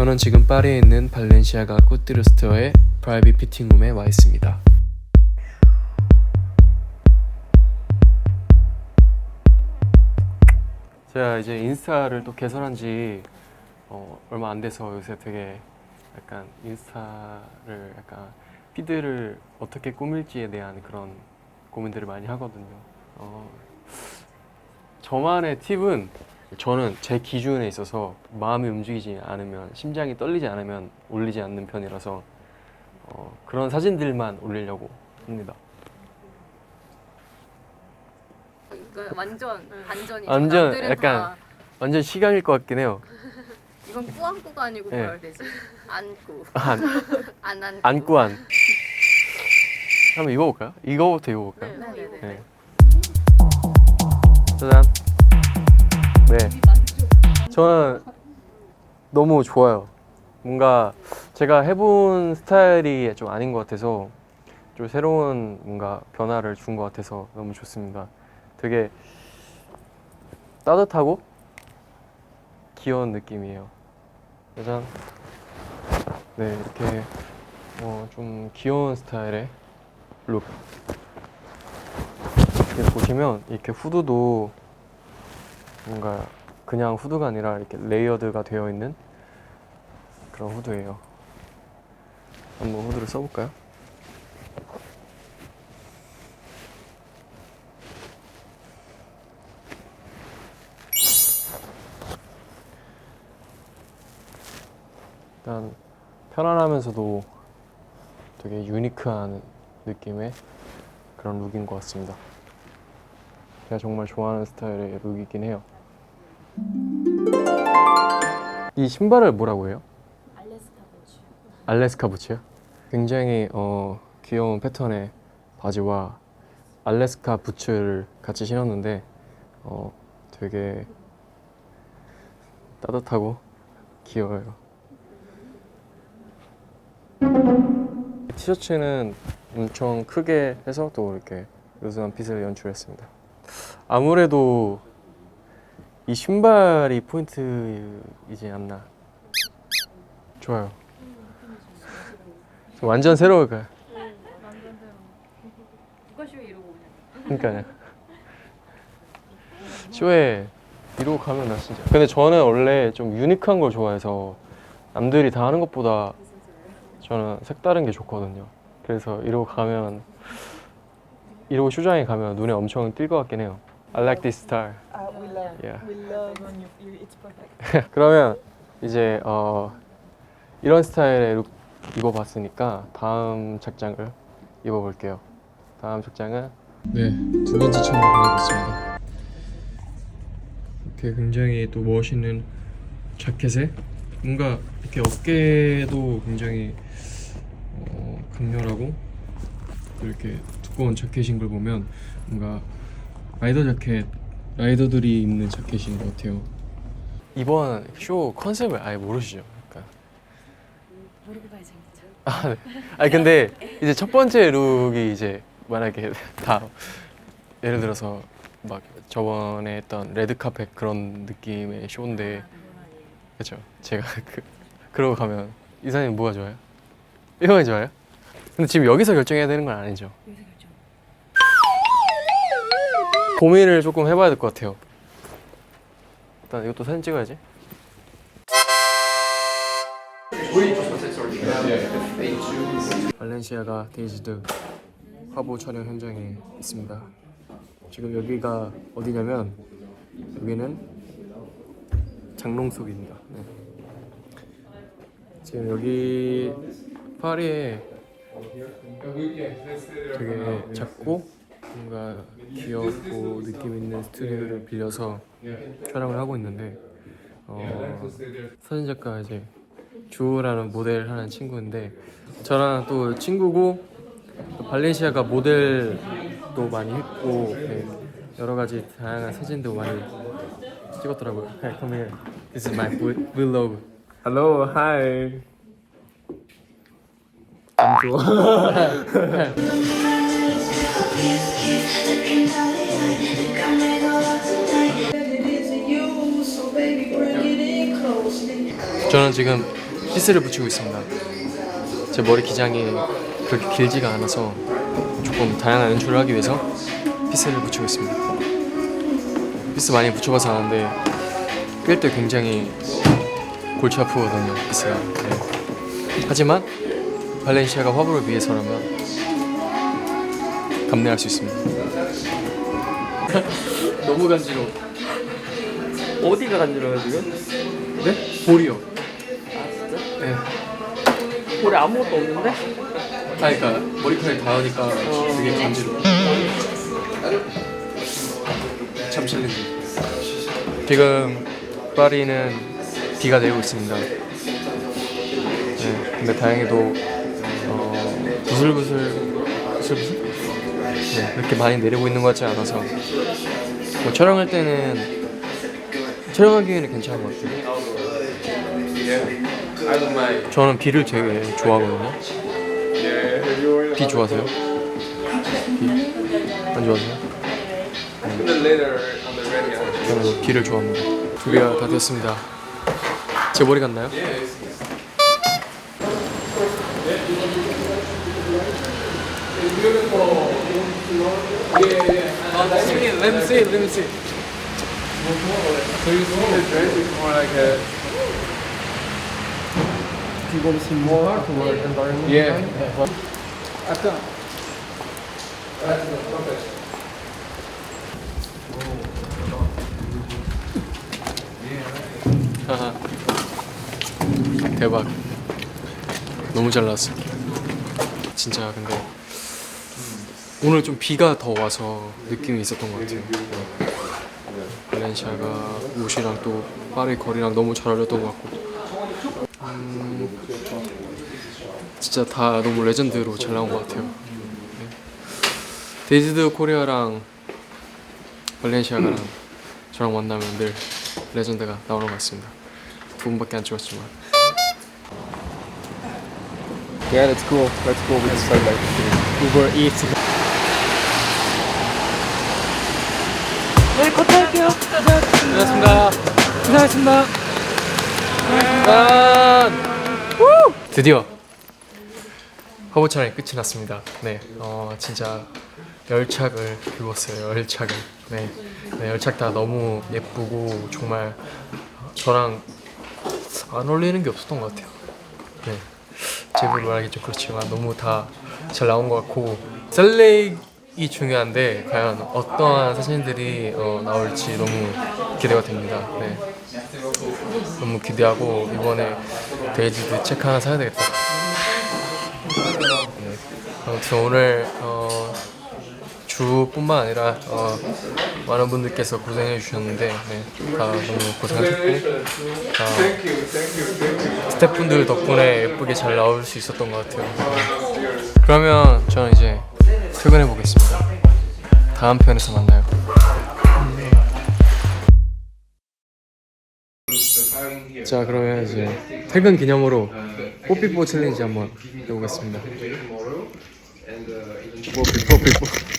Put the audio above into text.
저는 지금 파리에 있는 발렌시아가 꾸띠르 스토어의 프라이빗 피팅룸에 와 있습니다. 제가 이제 인스타를 또 개설한 지 어, 얼마 안 돼서 요새 되게 약간 인스타를 약간 피드를 어떻게 꾸밀지에 대한 그런 고민들을 많이 하거든요. 어, 저만의 팁은 저는 제 기준에 있어서 마음이 움직이지 않으면 심장이 떨리지 않으면 올리지 않는 편이라서 어, 그런 사진들만 올리려고 합니다. 이거 완전 반전이죠. 완전 남들은 약간 다 완전 시간일 것 같긴 해요. 이건 꾸안꾸가 아니고 네. 뭐라 해야 되지? 안꾸. 안, 안 안꾸. 안. 한번 입어볼까요? 이거부터 입어볼까요? 네, 네, 네. 네. 짜잔. 네. 저는 너무 좋아요. 뭔가 제가 해본 스타일이 좀 아닌 것 같아서 좀 새로운 뭔가 변화를 준 것 같아서 너무 좋습니다. 되게 따뜻하고 귀여운 느낌이에요. 짜잔. 네, 이렇게 어, 좀 귀여운 스타일의 룩. 이렇게 보시면 이렇게 후드도 뭔가 그냥 후드가 아니라 이렇게 레이어드가 되어 있는 그런 후드예요. 한번 후드를 써볼까요? 일단 편안하면서도 되게 유니크한 느낌의 그런 룩인 것 같습니다. 제가 정말 좋아하는 스타일의 룩이긴 해요. 이 신발을 뭐라고 해요? 알래스카 부츠. 알래스카 부츠요? 굉장히 어, 귀여운 패턴의 바지와 알래스카 부츠를 같이 신었는데 어, 되게 따뜻하고 귀여워요. 티셔츠는 엄청 크게 해서 또 이렇게 요소한 핏을 연출했습니다. 아무래도 이 신발이 포인트이지 않나. 좋아요. 완전 이러고 오냐? 그러니까요. 쇼에 이러고 가면 나 진짜. 근데 저는 원래 좀 유니크한 걸 좋아해서 남들이 다 하는 것보다 저는 색다른 게 좋거든요. 그래서 이러고 가면 이러고 쇼장에 가면 눈에 엄청 띌 것 같긴 해요. I like this style. Uh, we love, Yeah. we love when you, you it's perfect. 그러면 이제 어, 이런 스타일의 룩 입어봤으니까 다음 착장을 입어볼게요. 다음 착장은 네, 두 번째 차로 가겠습니다. 이렇게 굉장히 또 멋있는 자켓에 뭔가 이렇게 어깨도 굉장히 어, 강렬하고 또 이렇게 두꺼운 자켓인 걸 보면 뭔가 라이더 자켓 라이더들이 입는 자켓인 것 같아요. 이번 쇼 컨셉을 아예 모르시죠? 그러니까 모르고 봐야 재밌죠. 아, 네. 아니 근데 이제 첫 번째 룩이 이제 만약에 다 예를 들어서 막 저번에 했던 레드 카펫 그런 느낌의 쇼인데 그렇죠. 제가 그 그러고 가면 이사님 뭐가 좋아요? 이거가 좋아요? 근데 지금 여기서 결정해야 되는 건 아니죠. 여기서. 고민을 조금 해봐야 될 것 같아요. 일단 이것도 사진 찍어야지. 발렌시아가 데이지드 화보 촬영 현장에 있습니다. 지금 여기가 어디냐면 여기는 장롱속입니다. 네. 지금 여기 파리에 되게 작고 뭔가 귀엽고 느낌 있는 스튜디오를 빌려서 촬영을 하고 있는데 어, 사진 작가 이제 주호라는 모델 하는 친구인데 저랑 또 친구고 또 발렌시아가 모델도 많이 했고 네, 여러 가지 다양한 사진도 많이 찍었더라고요. Hey, come here. This is my vlog. Hello, hi. 안 좋아. 저는 지금 피스를 붙이고 있습니다. 제 머리 기장이 그렇게 길지가 않아서 조금 다양한 연출을 하기 위해서 피스를 붙이고 있습니다. 피스 많이 붙여봐서 아는데 낄때 굉장히 골치 아프거든요. 피스가. 네. 하지만 발렌시아가 화보를 위해서라면 감내할 수 있습니다. 너무 간지러워. 어디가 간지러워요 지금? 네? 볼이요. 네. 볼에 아무것도 없는데? 아, 그러니까 머리카락이 닿으니까 되게 간지러워. 참 챌린지. 지금 파리는 비가 내리고 있습니다. 네, 근데 다행히도 어, 부슬부슬 네, 그렇게 많이 내리고 있는 것 같지 않아서 뭐 촬영할 때는 촬영하기에는 괜찮은 것 같아요. 저는 비를 되게 좋아하거든요. 비 좋아하세요? 비? 안 좋아하세요? 저는 비를 좋아합니다. 준비가 다 됐습니다. 제 머리 같나요? Let me see, let me see. So you see the dress is more like a. Do you want to see more toward environment? Yeah. 하하. 대박. 너무 잘 나왔어. 진짜 근데 오늘 좀 비가 더 와서 느낌이 있었던 것 같아요. 발렌시아가 옷이랑 또 파리 거리랑 너무 잘 어울렸던 것 같고. 음, 진짜 다 너무 레전드로 잘 나온 것 같아요. 네. 데이지드 코리아랑 발렌시아가랑 저랑 만나면 늘 레전드가 나오는 것 같습니다. 두 분밖에 안 찍었지만. Yeah, let's go. Let's go with the sunlight. Uber Eats. 고생하셨습니다. 고생하셨습니다. 드디어 화보 촬영이 끝이 났습니다. 네, 어, 진짜 열착을 긁었어요. 열착을. 네, 네, 열착 다 너무 예쁘고 정말 저랑 안 어울리는 게 없었던 것 같아요. 네, 제 입으로 말하기 좀 그렇지만 너무 다 잘 나온 것 같고 셀렉이 중요한데 과연 어떠한 사진들이 어, 나올지 너무 기대가 됩니다. 네. 너무 기대하고 이번에 데이지드 책 하나 사야 되겠다. 네. 아무튼 오늘 어, 주뿐만 아니라 어, 많은 분들께서 고생해 주셨는데 네, 다 너무 고생하셨고 다 스태프분들 덕분에 예쁘게 잘 나올 수 있었던 것 같아요. 네. 그러면 저는 이제 퇴근해 보겠습니다. 다음 편에서 만나요. 자 그러면 이제 퇴근 기념으로 뽀삐뽀 챌린지 한번 해보겠습니다. 뽀삐 뽀삐뽀